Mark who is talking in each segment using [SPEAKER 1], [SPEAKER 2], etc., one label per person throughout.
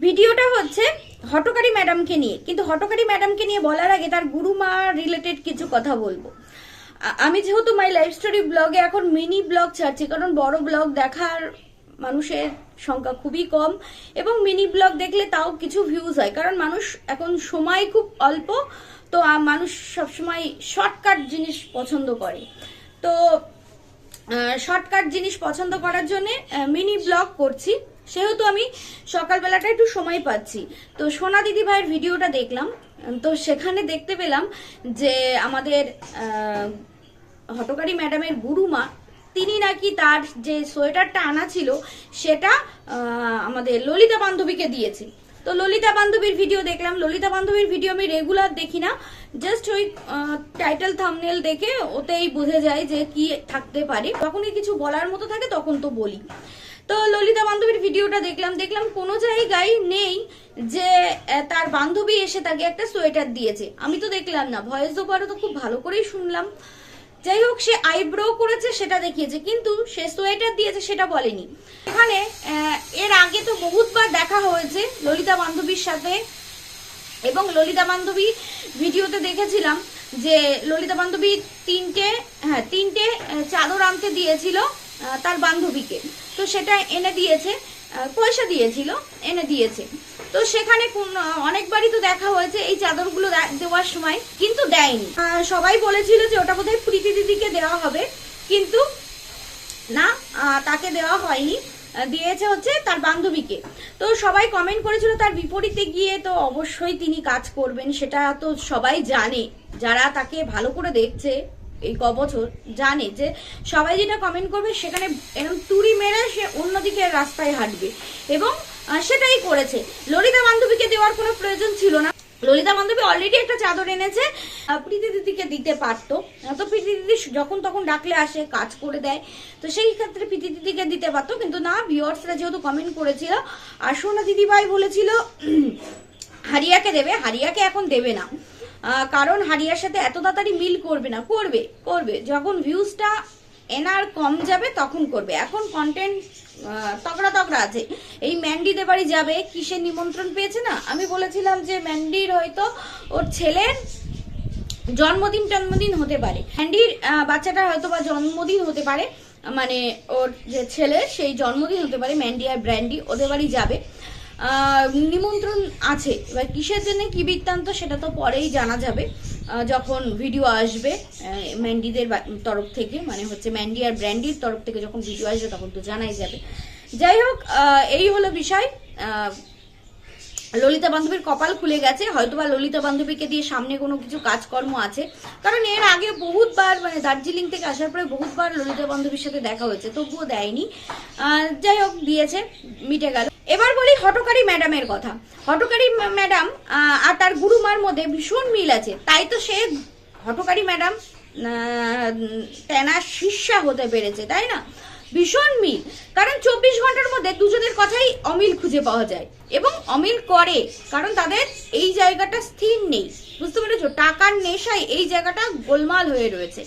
[SPEAKER 1] ভিডিওটা হচ্ছে হটকারী ম্যাডামকে নিয়ে। কিন্তু হটকারী ম্যাডামকে নিয়ে বলার আগে তার গুরুমা রিলেটেড কিছু কথা বলব। আমি যেহেতু মাই লাইফ স্টোরি ব্লগে এখন মিনি ব্লগ ছাড়ছি, কারণ বড় ব্লগ দেখার মানুষের সংখ্যা খুবই কম এবং মিনি ব্লগ দেখলে তাও কিছু ভিউজ হয়। কারণ মানুষ এখন সময় খুব অল্প, তো মানুষ সবসময় শর্টকাট জিনিস পছন্দ করে। তো শর্টকাট জিনিস পছন্দ করার জন্য মিনি ব্লগ করছি। সেহেতু আমি সকালবেলাটা একটু সময় পাচ্ছি। তো সোনা দিদি ভাইয়ের ভিডিওটা দেখলাম। তো সেখানে দেখতে পেলাম যে আমাদের হটকারী ম্যাডামের গুরুমা, তিনি নাকি তার যে সোয়েটারটা আনা ছিল, সেটা আমাদের ললিতা বান্ধবীকে দিয়েছে। তো ললিতা বান্ধবীর ভিডিও দেখলাম। ললিতা বান্ধবীর ভিডিও আমি রেগুলার দেখি না। জাস্ট ওই টাইটেল থামনেল দেখে ওতেই বোঝা যায় যে কি থাকতে পারে। যখনই কিছু বলার মতো থাকে, তখন তো বলি। তো ললিতা বান্ধবীর ভিডিওটা দেখলাম দেখলাম কোনো জায়গায় নেই যে তার বান্ধবী এসে তাকে একটা সোয়েটার দিয়েছে। আমি তো দেখলাম না, ভয়েস ওভারও তো খুব ভালো করেই শুনলাম। যাই হোক, সে আইব্রো করেছে, সেটা দেখিয়েছে, কিন্তু সে সোয়েটার দিয়েছে, সেটা বলেনি। এখানে এর আগে তো বহুতবার দেখা হয়েছে ললিতা বান্ধবীর সাথে, এবং ললিতা বান্ধবী ভিডিওতে দেখেছিলাম যে ললিতা বান্ধবী তিনটে হ্যাঁ তিনটে চাদর আনতে দিয়েছিল। তার বান্ধবীকে। তো সেটা এনে দিয়েছে পয়সা দিয়েছিল, এনে দিয়েছে। তো সেখানে অনেকবারই তো দেখা হয়েছে এই চাদরগুলো দেওয়ার সময়, কিন্তু দেয়নি। সবাই বলেছিল যে ওটা বোধহয় প্রীতি দিদিকে দেওয়া হবে, কিন্তু না তাকে দেওয়া হয়নি। দিয়েছে হচ্ছে তার বান্ধবীকে। তো সবাই কমেন্ট করেছিল, তার বিপরীতে গিয়ে তো অবশ্যই তিনি কাজ করবেন, সেটা তো সবাই জানে। যারা তাকে ভালো করে দেখছে এই ক বছর জানে যে সবাই যেটা কমেন্ট করবে সেখানে এরকম তুড়ি মেরে সে অন্যদিকে রাস্তায় হাঁটবে। এবং সেটাই করেছে। ললিতা বান্ধবীকে দেওয়ার কোনো প্রয়োজন ছিল না। ললিতা বান্ধবী অলরেডি একটা চাদর এনেছে প্রীতি দিদিকে দিতে পারতো। তো প্রীতি দিদি যখন তখন ডাকলে আসে, কাজ করে দেয়। তো সেই ক্ষেত্রে প্রীতি দিদিকে দিতে পারতো। কিন্তু না ভিউয়ার্সরা যেহেতু কমেন্ট করেছিল, আর সোনা দিদি ভাই বলেছিল, হারিয়াকে দেবে, হারিয়াকে এখন দেবে না। কারণ হারিয়ার সাথে এত তাড়াতাড়ি মিল করবে না, করবে করবে। যখন ভিউজটা এনার কম যাবে, তখন করবে। এখন কন্টেন্ট তগড়া তগড়া আছে। এই ম্যান্ডিদের বাড়ি যাবে, কিসের নিমন্ত্রণ পেয়েছে না? আমি বলেছিলাম যে ম্যান্ডির হয়তো ওর ছেলের জন্মদিন জন্মদিন হতে পারে। ম্যান্ডির বাচ্চাটা হয়তো বা জন্মদিন হতে পারে। মানে ওর যে ছেলে সেই জন্মদিন হতে পারে। ম্যান্ডি আর ব্র্যান্ডি ওদের বাড়ি যাবে। নিমন্ত্রণ আছে। এবার কিসের জন্য কি বৃত্তান্ত সেটা তো পরেই জানা যাবে। যখন ভিডিও আসবে ম্যান্ডিদের তরফ থেকে মানে হচ্ছে ম্যান্ডি আর ব্র্যান্ডির তরফ থেকে যখন ভিডিও আসবে, তখন তো জানাই যাবে। যাই হোক এই হলো বিষয়। ললিতা বান্ধবীর কপাল খুলে গেছে, হয়তোবা ললিতা বান্ধবীকে দিয়ে সামনে কোনো কিছু কাজকর্ম আছে। কারণ এর আগে বহুতবার মানে দার্জিলিং থেকে আসার পরে বহুতবার ললিতা বান্ধবীর সাথে দেখা হয়েছে, তবুও দেয়নি। যাই হোক, দিয়েছে, মিটে গেল। এবার বলি হটকারী ম্যাডামের কথা। হটকারী ম্যাডাম আর তার গুরুমার মধ্যে ভীষণ মিল আছে। তাই তো সে হটকারী ম্যাডাম তেনার শিষ্যা হতে পেরেছে, তাই না? ভীষণ মিল। কারণ চব্বিশ ঘণ্টার মধ্যে দুজনের কথাই অমিল খুঁজে পাওয়া যায়। এবং অমিল করে কারণ তাদের এই জায়গাটা স্থির নেই। বুঝতে পেরেছ? টাকার নেশায় এই জায়গাটা গোলমাল হয়ে রয়েছে।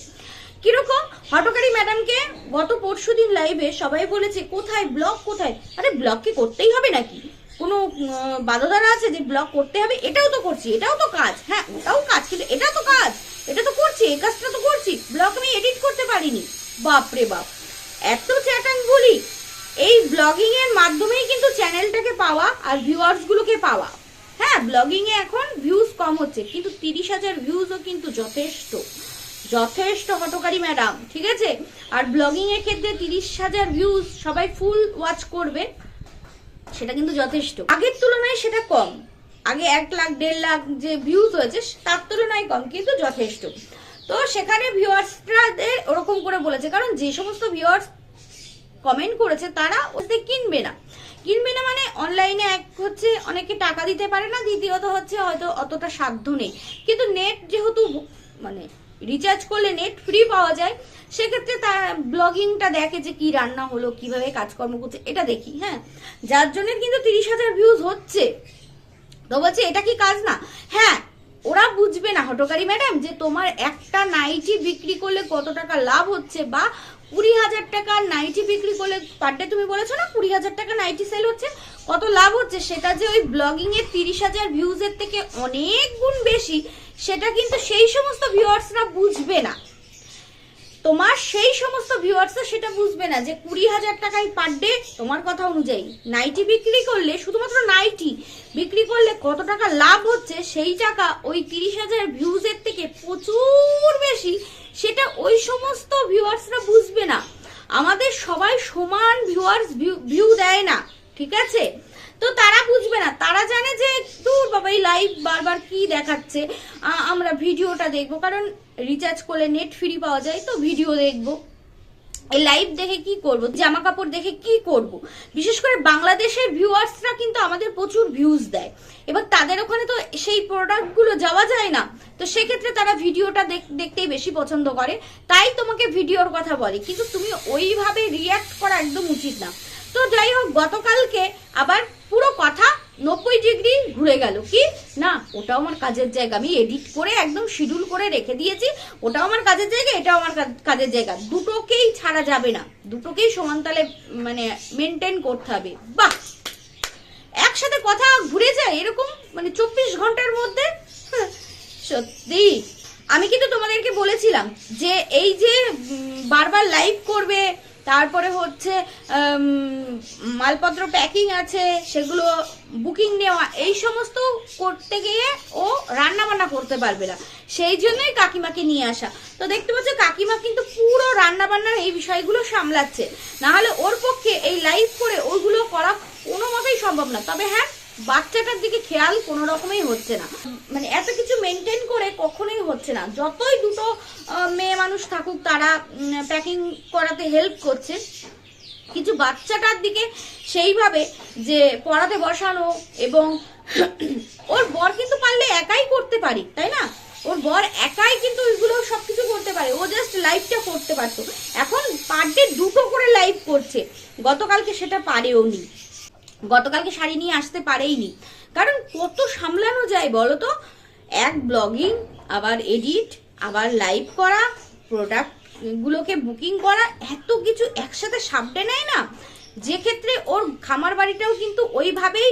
[SPEAKER 1] কীরকম? হটকারী ম্যাডামকে গত পরশু দিন লাইভে সবাই বলেছে কোথায় ব্লগ কোথায়? আরে ব্লগ কি করতেই হবে নাকি? কোনো উম, বাধা আছে যে ব্লগ করতে হবে? এটাও তো করছি এটাও তো কাজ। হ্যাঁ ওটাও কাজ কিন্তু এটা তো কাজ। এটা তো করছি এই কাজটা তো করছি। ব্লগ আমি এডিট করতে পারিনি। বাপরে বাপ। এত চ্যাটাং বলি। এই ব্লগিং এর মাধ্যমেই কিন্তু চ্যানেলটাকে পাওয়া আর ভিউয়ার্স গুলোকে পাওয়া। হ্যাঁ ব্লগিং এ এখন ভিউজ কম হচ্ছে, কিন্তু তিরিশ হাজার ভিউজও কিন্তু যথেষ্ট। যথেষ্ট হটকারী ম্যাডাম ঠিক আছে? আর ব্লগিং এর ক্ষেত্রে তিরিশ হাজার ভিউজ সবাই ফুল ওয়াচ করবে, সেটা কিন্তু যথেষ্ট। আগের তুলনায় সেটা কম। আগে এক লাখ, দেড় লাখ যে ভিউজ হয়েছে, তার তুলনায় কম, কিন্তু যথেষ্ট। তো সেখানে ভিউয়ার্সরাদের ওরকম করে বলেছে, কারণ যে সমস্ত ভিউয়ার্স কমেন্ট করেছে, তারা ওতে কিনবে না। কিনবে না মানে অনলাইনে এক হচ্ছে অনেকে টাকা দিতে পারে না, দ্বিতীয়ত হচ্ছে হয়তো অতটা সাধ্য নেই। কিন্তু নেট যেহেতু মানে রিচার্জ করলে নেট ফ্রি পাওয়া যায়, সেক্ষেত্রে তার ব্লগিংটা দেখে যে কি রান্না হলো, কীভাবে কাজকর্ম করছে, এটা দেখি হ্যাঁ। যার জন্য কিন্তু তিরিশ হাজার ভিউজ হচ্ছে। তো বলছে, এটা কি কাজ না? হ্যাঁ ওরা বুঝবে না, হটকারী ম্যাডাম, যে তোমার একটা নাইটি বিক্রি করলে কত টাকা লাভ হচ্ছে বা কুড়ি হাজার টাকার নাইটি বিক্রি করলে পার ডে তুমি বলেছ না, কুড়ি হাজার টাকা নাইটি সেল হচ্ছে? কত লাভ হচ্ছে? সেটা যে ওই ব্লগিং এর তিরিশ হাজার ভিউজের থেকে অনেক গুণ বেশি, সেটা কিন্তু সেই সমস্ত ভিউয়ার্সরা বুঝবে না। তোমার সেই সমস্ত ভিউয়ার্সরা সেটা বুঝবে না যে কুড়ি হাজার টাকায় পার ডে তোমার কথা অনুযায়ী নাইটি বিক্রি করলে, শুধুমাত্র নাইটি বিক্রি করলে কত টাকা লাভ হচ্ছে? সেই টাকা ওই তিরিশ হাজার ভিউজের থেকে প্রচুর বেশি সেটা ওই সমস্ত ভিউয়ার্সরা বুঝবে না। আমাদের সবাই সমান ভিউয়ার্স ভিউ দেয় না, ঠিক আছে? তো তারা বুঝবে না। তারা জানে যে একটু বাবা, এই লাইভ বারবার কি দেখাচ্ছে। আমরা ভিডিওটা দেখব। কারণ রিচার্জ করলে নেট ফ্রি পাওয়া যায়, তো ভিডিও দেখব। এই লাইভ দেখে কি করব? জামা কাপড় দেখে কি করব? বিশেষ করে বাংলাদেশের ভিউয়ার্সরা কিন্তু আমাদের প্রচুর ভিউজ দেয়। এবার তাদের ওখানে তো সেই প্রোডাক্টগুলো যাওয়া যায় না। তো সেক্ষেত্রে তারা ভিডিওটা দেখ- দেখতেই বেশি পছন্দ করে। তাই তোমাকে ভিডিওর কথা বলে। কিন্তু তুমি ওইভাবে রিয়াক্ট করা একদম উচিত না। তো যাই হোক গতকালকে আবার পুরো কথা নব্বই ডিগ্রি ঘুরে গেল। কি? না ওটাও আমার কাজের জায়গা। আমি এডিট করে একদম শিডিউল করে রেখে দিয়েছি। ওটাও আমার কাজের জায়গা এটাও আমার কাজের জায়গা। দুটোকেই ছাড়া যাবে না। দুটোকেই সমান তালে মানে মেনটেন করতে হবে। বাহ! একসাথে কথা ঘুরে যায় এরকম মানে চব্বিশ ঘণ্টার মধ্যে? হ্যাঁ, সত্যি। আমি কিন্তু তোমাদেরকে বলেছিলাম যে এই যে বারবার লাইভ করবে তারপরে হচ্ছে মালপত্র প্যাকিং আছে, সেগুলো বুকিং নেওয়া, এই সমস্ত করতে গিয়ে ও রান্না বান্না করতে পারবে না। সেই জন্যই কাকিমাকে নিয়ে আসা। তো দেখতে পাচ্ছ, কাকিমা কিন্তু পুরো রান্না বান্নার এই বিষয়গুলো সামলাচ্ছে। না হলে ওর পক্ষে এই লাইভ করে ওইগুলো করা কোনো মতেই সম্ভব না। তবে হ্যাঁ বাচ্চাটার দিকে খেয়াল কোনো রকমই হচ্ছে না। মানে এত কিছু মেনটেন করে কখনোই হচ্ছে না। যতই দুটো মেয়ে মানুষ থাকুক, তারা প্যাকিং করাতে হেল্প করছে। কিছু বাচ্চাটার দিকে সেইভাবে যে পড়াতে বসানো এবং ওর বর কিন্তু পারলে একাই করতে পারি, তাই না? ওর বর একাই কিন্তু ওইগুলো সব কিছু করতে পারে। ও জাস্ট লাইভটা করতে পারতো। এখন পার ডে দুটো করে লাইভ করছে। গতকালকে সেটা পারেও নি। গতকালকে শাড়ি নিয়ে আসতে পারেইনি। কারণ কত সামলানো যায় বলো তো এক ব্লগিং, আবার এডিট, আবার লাইভ করা প্রোডাক্ট গুলোকে বুকিং করা, এত কিছু একসাথে সামটে নেয় না। যে ক্ষেত্রে ওর খামার বাড়িটাও কিন্তু ওইভাবেই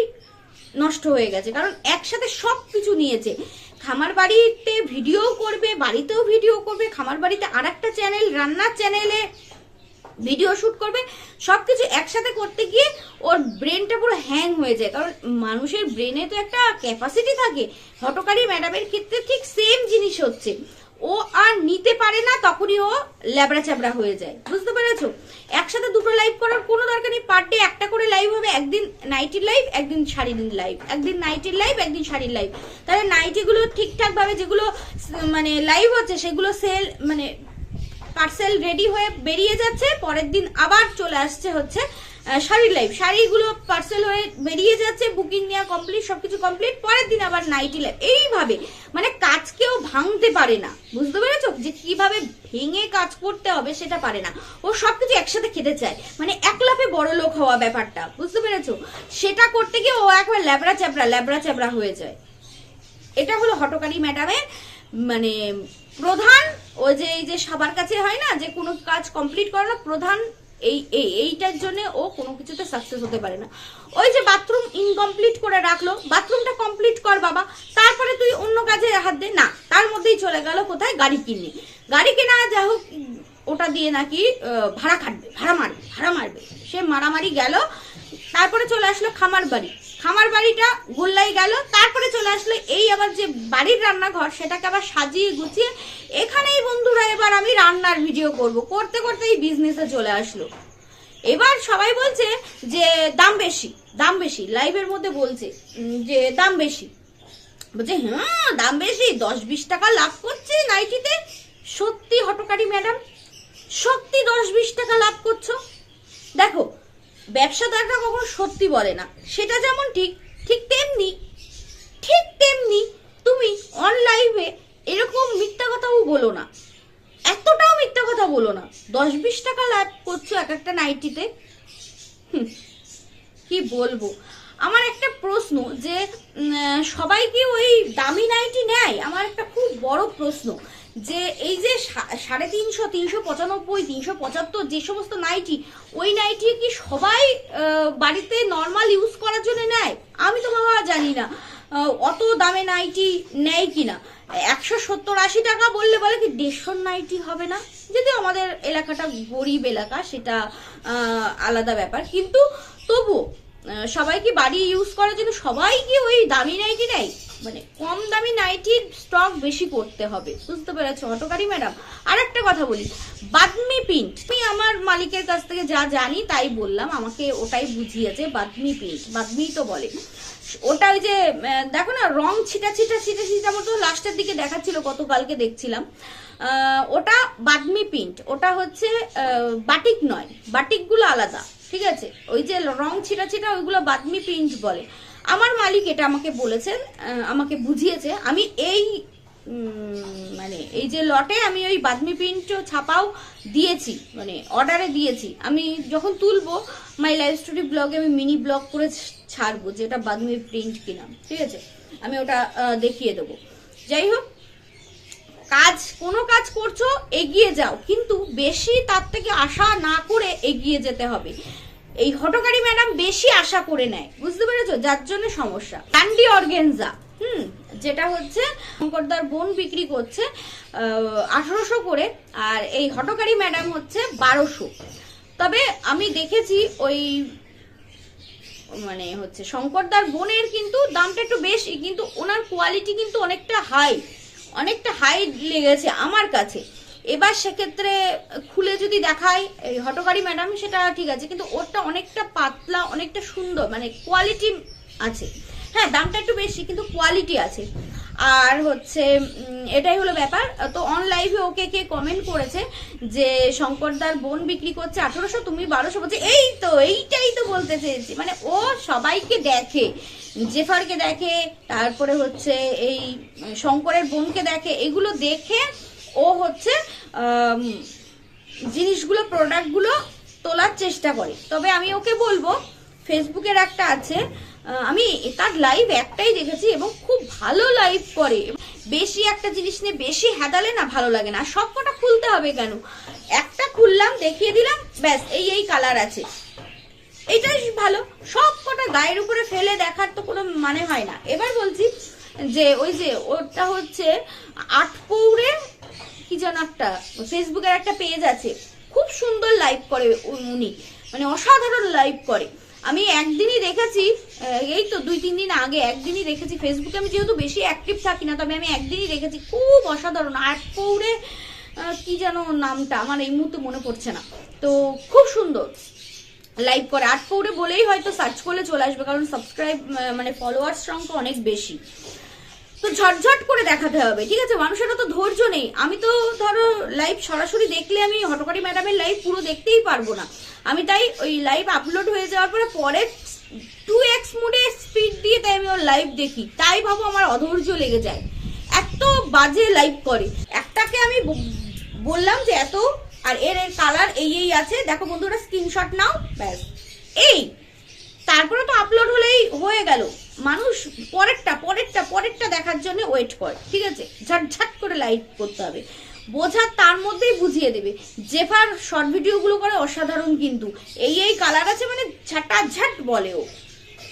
[SPEAKER 1] নষ্ট হয়ে গেছে, কারণ একসাথে সব কিছু নিয়েছে। খামার বাড়িতে ভিডিও করবে, বাড়িতেও ভিডিও করবে, খামার বাড়িতে আর একটা চ্যানেল, রান্নার চ্যানেলে ভিডিও শুট করবে সব কিছু একসাথে করতে গিয়ে ওর ব্রেনটা পুরো হ্যাং হয়ে যায়। কারণ মানুষের ব্রেনে তো একটা ক্যাপাসিটি থাকে। হটকারী ম্যাডামের ক্ষেত্রে ঠিক সেম জিনিস হচ্ছে। ও আর নিতে পারে না, তখনই ও ল্যাবড়া চ্যাবড়া হয়ে যায়। বুঝতে পেরেছ? একসাথে দুটো লাইভ করার কোনো দরকার নেই। পার ডে একটা করে লাইভ হবে, একদিন নাইটির লাইভ একদিন শাড়ির লাইভ একদিন নাইটির লাইভ একদিন শাড়ির লাইভ তাহলে নাইটিগুলো ঠিকঠাকভাবে যেগুলো মানে লাইভ হচ্ছে, সেগুলো সেল মানে পার্সেল রেডি হয়ে বেরিয়ে যাচ্ছে। পরের দিন আবার চলে আসছে হচ্ছে শাড়ির লাইভ শাড়িগুলো পার্সেল হয়ে বেরিয়ে যাচ্ছে বুকিং নেওয়া কমপ্লিট সবকিছু কমপ্লিট পরের দিন আবার নাইটি লাইভ এইভাবে মানে কাজ কেউ ভাঙতে পারে না। বুঝতে পেরেছ? যে কীভাবে ভেঙে কাজ করতে হবে সেটা পারে না। ও সবকিছু একসাথে খেতে চায়। মানে এক লাফে বড় লোক হওয়া ব্যাপারটা। বুঝতে পেরেছ? সেটা করতে গিয়ে ও একবার ল্যাবড়া চ্যাবড়া ল্যাবড়া চ্যাবড়া হয়ে যায়। এটা হলো হটকারী ম্যাডামের মানে প্রধান ও যে এই যে সবার কাছে হয় না, যে কোনো কাজ কমপ্লিট করানো প্রধান এই এই, এইটার জন্য ও কোনো কিছুতে সাকসেস হতে পারে না। ওই যে বাথরুম ইনকমপ্লিট করে রাখল বাথরুমটা কমপ্লিট কর বাবা, তারপরে তুই অন্য কাজে হাত দে। না, তার মধ্যেই চলে গেল কোথায়? গাড়ি কিনে। গাড়ি কেনা, যা হোক, ওটা দিয়ে নাকি ভাড়া খাটবে, ভাড়া মারবে ভাড়া মারবে। সে মারামারি গেল, তারপরে চলে আসলো খামার বাড়ি। খামার বাড়িটা গোল্লাই গেল, তারপরে চলে আসলো এই আবার যে বাড়ির রান্নাঘর, সেটাকে আবার সাজিয়ে গুছিয়ে এখানেই বন্ধুরা এবার আমি রান্নার ভিডিও করব। করতে করতে এই বিজনেসে চলে আসলো। এবার সবাই বলছে যে, দাম বেশি দাম বেশি। লাইভের মধ্যে বলছে যে দাম বেশি। বলছে হ্যাঁ দাম বেশি, দশ বিশ টাকা লাভ করছে নাইটিতে। সত্যি হটকারী ম্যাডাম, সত্যি দশ বিশ টাকা লাভ করছ। দেখো ব্যবসাদাররা কখনো সত্যি বলে না। সেটা যেমন ঠিক ঠিক তেমনি ঠিক তেমনি তুমি অনলাইভে এরকম মিথ্যা কথাও বলো না। এতটাও মিথ্যা কথা বলো না। দশ বিশ টাকা লাভ করছ এক একটা নাইটিতে। কি বলব? আমার একটা প্রশ্ন যে সবাই কি ওই দামি নাইটি নেয়? আমার একটা খুব বড় প্রশ্ন। যে এই যে সাড়ে তিনশো তিনশো পঁচানব্বই, তিনশো পঁচাত্তর, যে সমস্ত নাইটি, ওই নাইটি কি সবাই বাড়িতে নর্মাল ইউজ করার জন্য নেয়? আমি তো বাবা জানি না অত দামে নাইটি নেয় কিনা? একশো সত্তর, আশি টাকা বললে বলে কি দেড়শোর নাইটি হবে না? যদি আমাদের এলাকাটা গরিব এলাকা, সেটা আলাদা ব্যাপার। কিন্তু তবু সবাই কি বাড়ি ইউজ করার জন্য সবাই কি ওই দামি নাইটি নেয় মানে কম দামি নাইটির স্টক বেশি করতে হবে। বুঝতে পেরেছ? হটকারি ম্যাডাম আর একটা কথা বলি। বাদমি প্রিন্ট আমি আমার মালিকের কাছ থেকে যা জানি, তাই বললাম। আমাকে ওটাই বুঝিয়েছে বাদমি প্রিন্ট বাদমি তো বলে। ওটা ওই যে দেখো না, রং ছিটা ছিটা ছিটা ছিটা মতো লাস্টের দিকে দেখাচ্ছিল, গতকালকে দেখছিলাম। ওটা বাদমি প্রিন্ট ওটা হচ্ছে বাটিক নয়। বাটিকগুলো আলাদা। ঠিক আছে? ওই যে রং ছিটা ছিটা, ওইগুলো বাদমি প্রিন্ট বলে। আমার মালিক এটা আমাকে বলেছেন আমাকে বুঝিয়েছে। আমি এই মানে এই যে লটে আমি ওই বাদমি প্রিন্টও ছাপাও দিয়েছি মানে অর্ডারে দিয়েছি। আমি যখন তুলবো মাই লাইফ স্টোরি ব্লগে আমি মিনি ব্লগ করে ছাড়বো, যেটা বাদমি প্রিন্ট কিনা, ঠিক আছে? আমি ওটা দেখিয়ে দেবো। যাই হোক, কাজ, কোনো কাজ করছ, এগিয়ে যাও। কিন্তু বেশি তার থেকে আশা না করে এগিয়ে যেতে হবে। এই হটকারি ম্যাডাম বেশি আশা করে নেয়, বুঝতে পেরেছ? যার জন্য সমস্যা। ক্যান্ডি অর্গেনজা, হুম, যেটা হচ্ছে শঙ্করদার বোন বিক্রি করছে আঠারোশো করে, আর এই হটকারি ম্যাডাম হচ্ছে বারোশো। তবে আমি দেখেছি ওই মানে হচ্ছে শঙ্করদার বোনের কিন্তু দামটা একটু বেশি, কিন্তু ওনার কোয়ালিটি কিন্তু অনেকটা হাই অনেকটা হাই লেগেছে আমার কাছে। এবার সেক্ষেত্রে খুলে যদি দেখায় এই হটকারি ম্যাডাম, সেটা ঠিক আছে, কিন্তু ওরটা অনেকটা পাতলা, অনেকটা সুন্দর মানে কোয়ালিটি আছে। হ্যাঁ দামটা একটু বেশি, কিন্তু কোয়ালিটি আছে। আর হচ্ছে এটাই হলো ব্যাপার। তো অন লাইভে ওকে কে কমেন্ট করেছে যে, শঙ্করদার বোন বিক্রি করছে আঠারোশো, তুমি বারোশো বলছে, এই তো, এইটাই তো বলতে চেয়েছি। মানে ও সবাইকে দেখে, জেফারকে দেখে, তারপরে হচ্ছে এই শঙ্করের বোনকে দেখে, এগুলো দেখে ও হচ্ছে জিনিসগুলো প্রোডাক্টগুলো তোলার চেষ্টা করে। তবে আমি ওকে বলব ফেসবুকের একটা আছে আমি তার লাইভ একটাই দেখেছি এবং খুব ভালো লাইভ করে। বেশি একটা জিনিস নিয়ে বেশি হেদালে না ভালো লাগে না। সব কটা খুলতে হবে কেন? একটা খুললাম, দেখিয়ে দিলাম, ব্যাস, এই এই কালার আছে। এটাই ভালো। সব কটা গায়ের উপরে ফেলে দেখার তো কোনো মানে হয় না। এবার বলছি যে, ওই যে, ওটা হচ্ছে আট কি যেন একটা ফেসবুকের একটা পেজ আছে। খুব সুন্দর লাইভ করে উনি। মানে অসাধারণ লাইভ করে। আমি একদিনই দেখেছি এই তো দুই, তিন দিন আগে একদিনই দেখেছি ফেসবুকে আমি যেহেতু বেশি অ্যাক্টিভ থাকি না, তবে আমি একদিনই দেখেছি, খুব অসাধারণ। আট পৌরে কি যেন নামটা, আমার এই মুহূর্তে মনে পড়ছে না। তো খুব সুন্দর লাইভ করে। আট পৌরে বলেই হয়তো সার্চ করলে চলে আসবে, কারণ সাবস্ক্রাইব মানে ফলোয়ার্স সংখ্যা অনেক বেশি। তো ঝটঝট করে দেখাতে হবে, ঠিক আছে? মানুষের তো ধৈর্য নেই। আমি তো ধরো লাইভ সরাসরি দেখলে আমি হটকারি ম্যাডামের লাইভ পুরো দেখতেই পারব না। আমি তাই ওই লাইভ আপলোড হয়ে যাওয়ার পরে পরে টু এক্স মুডে স্পিড দিয়ে তাই আমি ওর লাইভ দেখি। তাই ভাবো আমার অধৈর্য লেগে যায়। এত বাজে লাইভ করে। একটাকে আমি বললাম যে এত, আর এর এর কালার এই এই আছে। দেখো বন্ধুরা স্ক্রিনশট নাও। ব্যাস। এই তারপরে তো আপলোড হলেই হয়ে গেল। মানুষ পরেরটা পরেরটা পরেরটা দেখার জন্য ওয়েট করে, ঠিক আছে? ঝটঝট করে লাইভ করতে হবে। বোঝার তার মধ্যেই বুঝিয়ে দেবে। জেফার শর্ট ভিডিওগুলো করে অসাধারণ কিন্তু। এই এই কালার আছে মানে ঝাটা ঝাট বলে ও।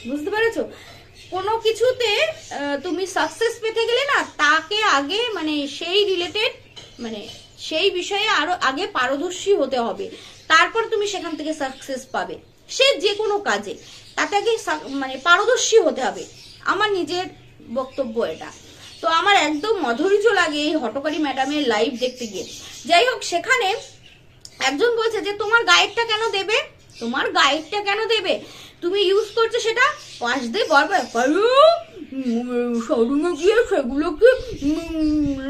[SPEAKER 1] বুঝতে পেরেছ? কোনো কিছুতে তুমি সাকসেস পেতে গেলে না, তাকে আগে মানে সেই রিলেটেড মানে সেই বিষয়ে আরও আগে পারদর্শী হতে হবে। তারপর তুমি সেখান থেকে সাকসেস পাবে। সে যে কোনো কাজে আগে মানে পারদর্শী হতে হবে। আমার নিজের বক্তব্য এটা। তো আমার একদম অধৈর্য লাগে এই হটকারি ম্যাডামের লাইভ দেখতে গিয়ে। যাই হোক, সেখানে একজন বলছে যে, তোমার গাইডটা কেন দেবে? তোমার গাইডটা কেন দেবে? তুমি ইউজ করছ সেটা? পাশ দিয়ে বারবার শোরুমে গিয়ে সেগুলোকে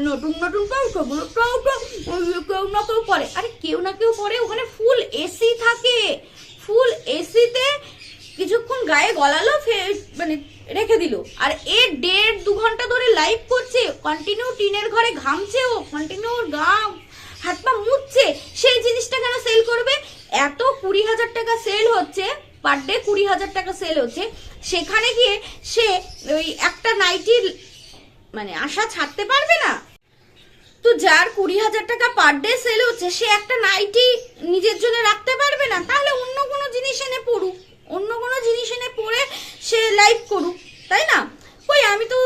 [SPEAKER 1] নতুন নতুন পাও সেগুলো কেউ না কেউ পরে আরে, কেউ না কেউ পরে ওখানে ফুল এসি থাকে। ফুল এসিতে কিছুক্ষণ গায়ে গলালো ফের মানে রেখে দিল। আর এ দেড় দু ঘণ্টা ধরে লাইভ করছে কন্টিনিউ টিনের ঘরে ঘামছে ও কন্টিনিউ গাম হাত পা মুছছে, সেই জিনিসটা কেন সেল করবে? এত কুড়ি হাজার টাকা সেল হচ্ছে পার ডে কুড়ি হাজার টাকা সেল হচ্ছে, সেখানে গিয়ে সে ওই একটা নাইটির মানে আশা ছাড়তে পারবে না? তো যার কুড়ি হাজার টাকা পার ডে সেল হচ্ছে, সে একটা নাইটি নিজের জন্য রাখতে পারবে না? তাহলে অন্য কোনো জিনিস এনে পড়ুক। অন্য কোনো জিনিস এনে পড়ে সে লাইভ করুক, তাই না? ওই আমি তো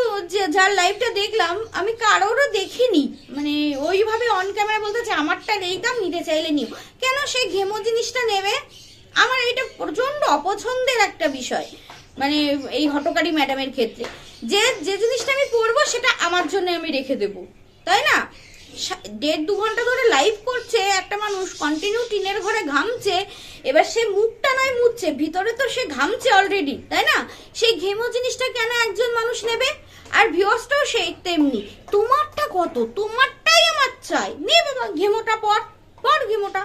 [SPEAKER 1] যার লাইভটা দেখলাম, আমি কারোরও দেখিনি। মানে ওইভাবে অন ক্যামেরা বলতেছে আমারটা নেই দাম নিতে চাইলে নিও। কেন সে ঘেমো জিনিসটা নেবে? আমার এটা প্রচণ্ড অপছন্দের একটা বিষয় মানে এই হটকারী ম্যাডামের ক্ষেত্রে। যে যে জিনিসটা আমি পরবো, সেটা আমার জন্য আমি রেখে দেবো। তাই না? দেড় দু ঘণ্টা ধরে লাইভ করছে, একটা মানুষ কন্টিনিউ টিনের ঘরে ঘামছে, এবার সে মুখটা নয় মুছছে, ভিতরে তো সে ঘামছে অলরেডি তাই না? সেই ঘেমো জিনিসটা কেন একজন মানুষ নেবে? আর ভিউয়ার্সটাও সেই তেমনি। তোমারটা কত? তোমারটাই আমার চাই। নে বাবা, ঘেমোটা পর পর ঘেমোটা।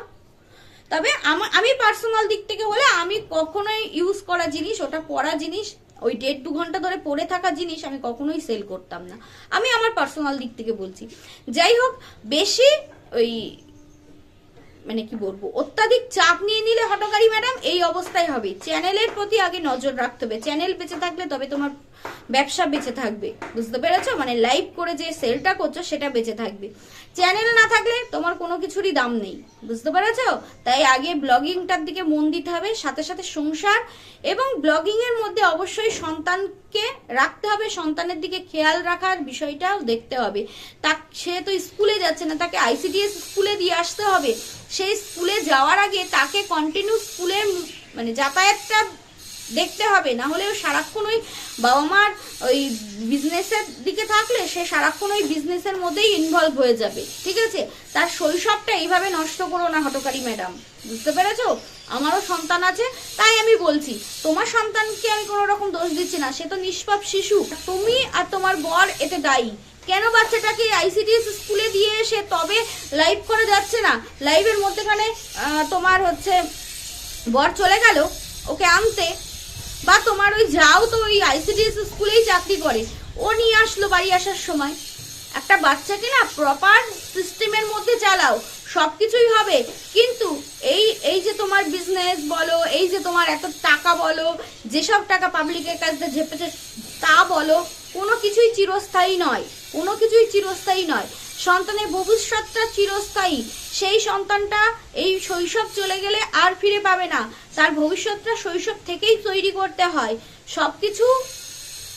[SPEAKER 1] তবে আমার আমি পার্সোনাল দিক থেকে বলে আমি কখনোই ইউজ করা জিনিস, ওটা পরা জিনিস ওই দেড় দু ঘণ্টা ধরে পড়ে থাকা জিনিস আমি কখনোই সেল করতাম না। আমি আমার পার্সোনাল দিক থেকে বলছি। যাই হোক, বেশি ওই মানে কি বলব, অত্যাধিক চাপ নিয়ে নিলে হটকারী ম্যাডাম এই অবস্থায় হবে। চ্যানেলের প্রতি আগে নজর রাখতে হবে। চ্যানেল বেঁচে থাকলে তবে তোমার ব্যবসা বেঁচে থাকবে। বুঝতে পেরেছ? মানে লাইভ করে যে সেলটা করছ, সেটা বেঁচে থাকবে। চ্যানেল না থাকলে তোমার কোনো কিছুরই দাম নেই। বুঝতে পেরেছ? তাই আগে ব্লগিংটার দিকে মন দিতে হবে, সাথে সাথে সংসার এবং ব্লগিং এর মধ্যে অবশ্যই সন্তানকে রাখতে হবে, সন্তানের দিকে খেয়াল রাখার বিষয়টাও দেখতে হবে। তা, সে তো স্কুলে যাচ্ছে না, তাকে আইসিডিএস স্কুলে দিয়ে আসতে হবে। সেই স্কুলে যাওয়ার আগে তাকে কন্টিনিউ স্কুলের মানে যাতায়াতটা দেখতে হবে। না হলে সারাক্ষণ ওই বাবা মার ওই বিজনেসের দিকে থাকলে সে সারাক্ষণ ওই বিজনেসের মধ্যেই ইনভলভ হয়ে যাবে। ঠিক আছে? তার শৈশবটা এইভাবে নষ্ট করো না হটকারী ম্যাডাম বুঝতে পেরেছ? আমারও সন্তান আছে, তাই আমি বলছি, তোমার সন্তানকে আমি কোনো রকম দোষ দিচ্ছি না। সে তো নিষ্পাপ শিশু। তুমি আর তোমার বর এতে দায়ী। কেন বাচ্চাটাকে আইসিডিএস স্কুলে দিয়ে এসে তবে লাইভ করে যাচ্ছে না? লাইভের মধ্যেখানে তোমার হচ্ছে বর চলে গেল, ওকে আনতে, বা তোমার ওই যাও তো ওই আইসিডিএস স্কুলেই চাকরি করে। ও নিয়ে আসলো বাড়ি আসার সময়। একটা বাচ্চাকে না প্রপার সিস্টেমের মধ্যে চালাও সব কিছুই হবে। কিন্তু এই এই যে তোমার বিজনেস বলো, এই যে তোমার এত টাকা বলো, যেসব টাকা পাবলিকের কাছ ঝেপেছে, তা বলো কোনো কিছুই চিরস্থায়ী নয়, কোনো কিছুই চিরস্থায়ী নয়। সন্তানের ভবিষ্যৎটা চিরস্থায়ী। সেই সন্তানটা এই শৈশব চলে গেলে আর ফিরে পাবে না। তার ভবিষ্যৎটা শৈশব থেকেই তৈরি করতে হয়। সবকিছু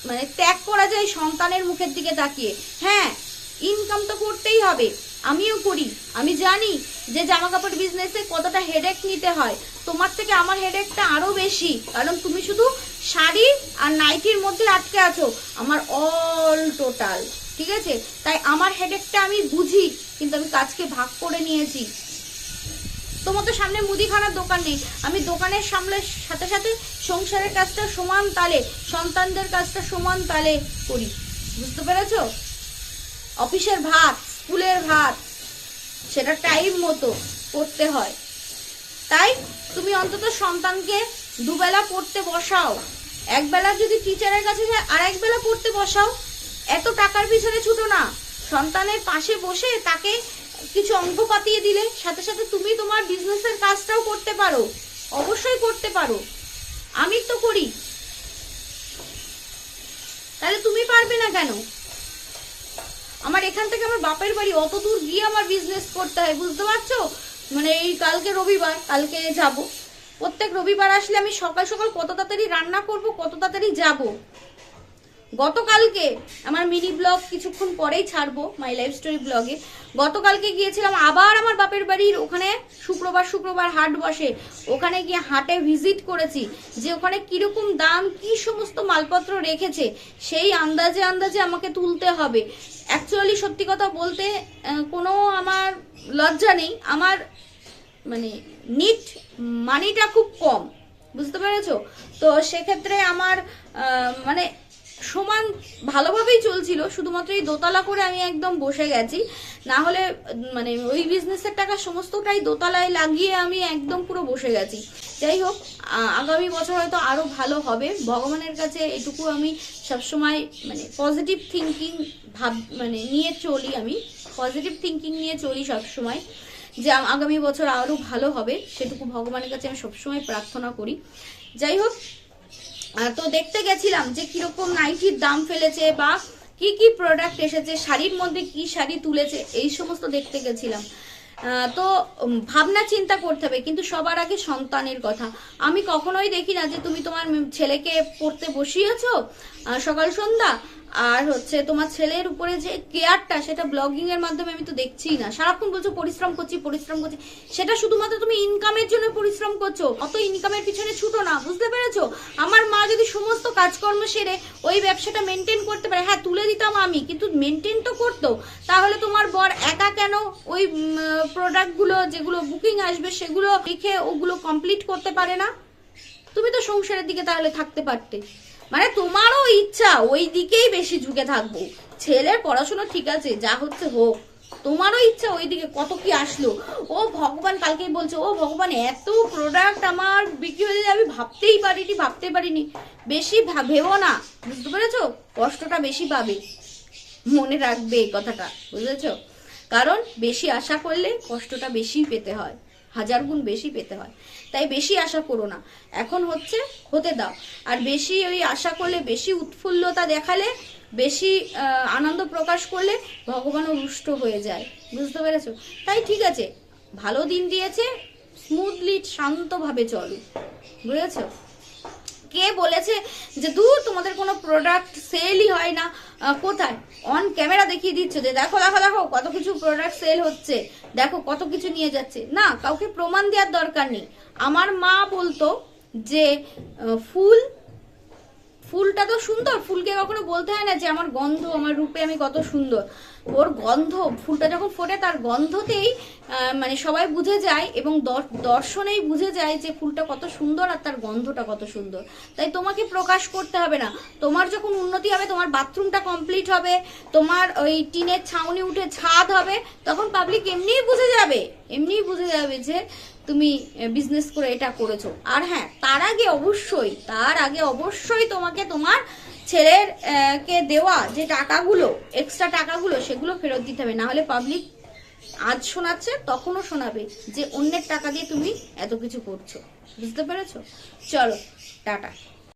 [SPEAKER 1] মানে ত্যাগ করা যায় সন্তানের মুখের দিকে তাকিয়ে। হ্যাঁ ইনকাম তো করতেই হবে। আমিও করি। আমি জানি যে জামা কাপড় বিজনেসে কতটা হেডেক নিতে হয়। তোমার থেকে আমার হেডেকটা আরও বেশি। কারণ তুমি শুধু শাড়ি আর নাইটির মধ্যে আটকে আছো। আমার অল টোটাল ঠিক আছে? তাই আমার হেডেকটা আমি বুঝি, কিন্তু আমি কাজকে ভাগ করে নিয়েছি। তোমার তো সামনে মুদিখানার দোকান নেই। আমি দোকানের সামনে সাথে সাথে সংসারের কাজটা সমান তালে, সন্তানদের কাজটা সমান তালে করি। বুঝতে পেরেছ? অফিসের ভাত, স্কুলের ভাত, সেটা টাইম মতো করতে হয়। তাই তুমি অন্তত সন্তানকে দুবেলা পড়তে বসাও। একবেলা যদি টিচারের কাছে যায় আর একবেলা পড়তে বসাও। এত টাকার পিছনে ছুটো না। সন্তানের পাশে বসে তাকে কিছু অঙ্ক পাতিয়ে দিলে, সাথে সাথে তুমি তোমার বিজনেসের কাজটাও করতে পারো। অবশ্যই করতে পারো। আমি তো করি। তাহলে তুমি পারবে না কেন? আমার এখান থেকে আমার বাপের বাড়ি, অত দূর গিয়ে আমার বিজনেস করতে হয়, বুঝতে পারছ? মানে এই কালকে রবিবার, কালকে যাব। প্রত্যেক রবিবার আসলে আমি সকাল সকাল কত তাড়াতাড়ি রান্না করব, কত তাড়াতাড়ি যাব। গতকালকে আমার মিনি ব্লগ কিছুক্ষণ পরেই ছাড়বো মাই লাইফ স্টোরি ব্লগে গতকালকে গিয়েছিলাম আবার আমার বাপের বাড়ির ওখানে শুক্রবার শুক্রবার হাট বসে। ওখানে গিয়ে হাটে ভিজিট করেছি, যে ওখানে কীরকম দাম, কি সমস্ত মালপত্র রেখেছে, সেই আন্দাজে আন্দাজে আমাকে তুলতে হবে। অ্যাকচুয়ালি সত্যি কথা বলতে কোনো আমার লজ্জা নেই। আমার মানে নিট মানিটা খুব কম, বুঝতে পেরেছ? তো সেক্ষেত্রে আমার মানে সমান ভালোভাবেই চলছিল, শুধুমাত্র এই দোতলা করে আমি একদম বসে গেছি। না হলে মানে ওই বিজনেসের টাকা সমস্তটাই দোতলায় লাগিয়ে আমি একদম পুরো বসে গেছি। যাই হোক আগামী বছর হয়তো আরও ভালো হবে। ভগবানের কাছে এটুকু আমি সবসময় মানে পজিটিভ থিঙ্কিং ভাব মানে নিয়ে চলি আমি। পজিটিভ থিঙ্কিং নিয়ে চলি সবসময়। যে আগামী বছর আরও ভালো হবে, সেটুকু ভগবানের কাছে আমি সবসময় প্রার্থনা করি। যাই হোক তো দেখতে গেছিলাম যে কীরকম নাইটির দাম ফেলেছে বা কি কি প্রোডাক্ট এসেছে, শাড়ির মধ্যে কি শাড়ি তুলেছে, এই সমস্ত দেখতে গেছিলাম। তো ভাবনা চিন্তা করতে হবে, কিন্তু সবার আগে সন্তানের কথা। আমি কখনোই দেখি না যে তুমি তোমার ছেলেকে পড়তে বসিয়েছো সকাল সন্ধ্যা আর হচ্ছে তোমার ছেলের উপরে যে কেয়ারটা, সেটা ব্লগিং এর মাধ্যমে আমি তো দেখছিই না। সারাক্ষণ বলছো, পরিশ্রম করছি পরিশ্রম করছি। সেটা শুধুমাত্র তুমি ইনকামের জন্য পরিশ্রম করছ। অত ইনকামের পিছনে ছুটো না, বুঝতে পেরেছ? আমার মা যদি সমস্ত কাজকর্ম সেরে ওই ব্যবসাটা মেনটেন করতে পারে হ্যাঁ তুলে দিতাম আমি, কিন্তু মেনটেন তো করতো। তাহলে তোমার বর একা কেন ওই প্রোডাক্টগুলো যেগুলো বুকিং আসবে, সেগুলো লিখে ওগুলো কমপ্লিট করতে পারে না? তুমি তো সংসারের দিকে তাহলে থাকতে পারতে। মানে তোমারও ইচ্ছা ওই দিকেই বেশি ঝুঁকে থাকব। ছেলের পড়াশোনা ঠিক আছে, যা হচ্ছে হোক। তোমারও ইচ্ছা ওই দিকে কত কি আসলো? ও ভগবান কালকেই বলছে, ও ভগবান, এত প্রোডাক্ট আমার বিক্রি হয়ে যাবে, আমি ভাবতেই পারিনি ভাবতেই পারিনি। বেশি ভেবো না, বুঝতে পেরেছ? কষ্টটা বেশি পাবে। মনে রাখবে এই কথাটা, বুঝেছ? কারণ বেশি আশা করলে কষ্টটা বেশি পেতে হয়। হাজার গুণ বেশি পেতে হয়। তাই বেশি আশা করো না। এখন হচ্ছে হতে দাও। আর বেশি ওই আশা করলে, বেশি উৎফুল্লতা দেখালে, বেশি আনন্দ প্রকাশ করলে ভগবানও রুষ্ট হয়ে যায়। বুঝতে পেরেছ? তাই ঠিক আছে। ভালো দিন দিয়েছে। স্মুথলি শান্তভাবে চলো। বুঝেছ? কে বলেছে যে, দূর, তোমাদের কোনো প্রোডাক্ট সেলই হয় না। কোথায়? অন ক্যামেরা দেখিয়ে দিচ্ছে যে, দেখো দেখো দেখো, কত কিছু প্রোডাক্ট সেল হচ্ছে। দেখো, কত কিছু নিয়ে যাচ্ছে। না, কাউকে প্রমাণ দেওয়ার দরকার নেই। আমার মা বলতো যে ফুল ফুলটা তো সুন্দর, ফুলকে কখনো বলতে হয় না যে আমার গন্ধ, আমার রূপে আমি কত সুন্দর। ওর গন্ধ, ফুলটা যখন ফোটে তার গন্ধতেই মানে সবাই বুঝে যায় এবং দর্শনেই বুঝে যায় যে ফুলটা কত সুন্দর আর তার গন্ধটা কত সুন্দর। তাই তোমাকে প্রকাশ করতে হবে না। তোমার যখন উন্নতি হবে, তোমার বাথরুমটা কমপ্লিট হবে, তোমার ওই টিনের ছাউনি উঠে ছাদ হবে, তখন পাবলিক এমনিই বুঝে যাবে, এমনিই বুঝে যাবে যে তুমি বিজনেস করে এটা করেছ। আর হ্যাঁ তার আগে অবশ্যই, তার আগে অবশ্যই তোমাকে তোমার ছেলের কে দেওয়া যে টাকাগুলো এক্সট্রা টাকাগুলো, সেগুলো ফেরত দিতে হবে। না হলে পাবলিক আজ শোনাচ্ছে, তখনও শোনাবে যে অন্যের টাকা দিয়ে তুমি এত কিছু করছ। বুঝতে পেরেছ? চলো, টাটা।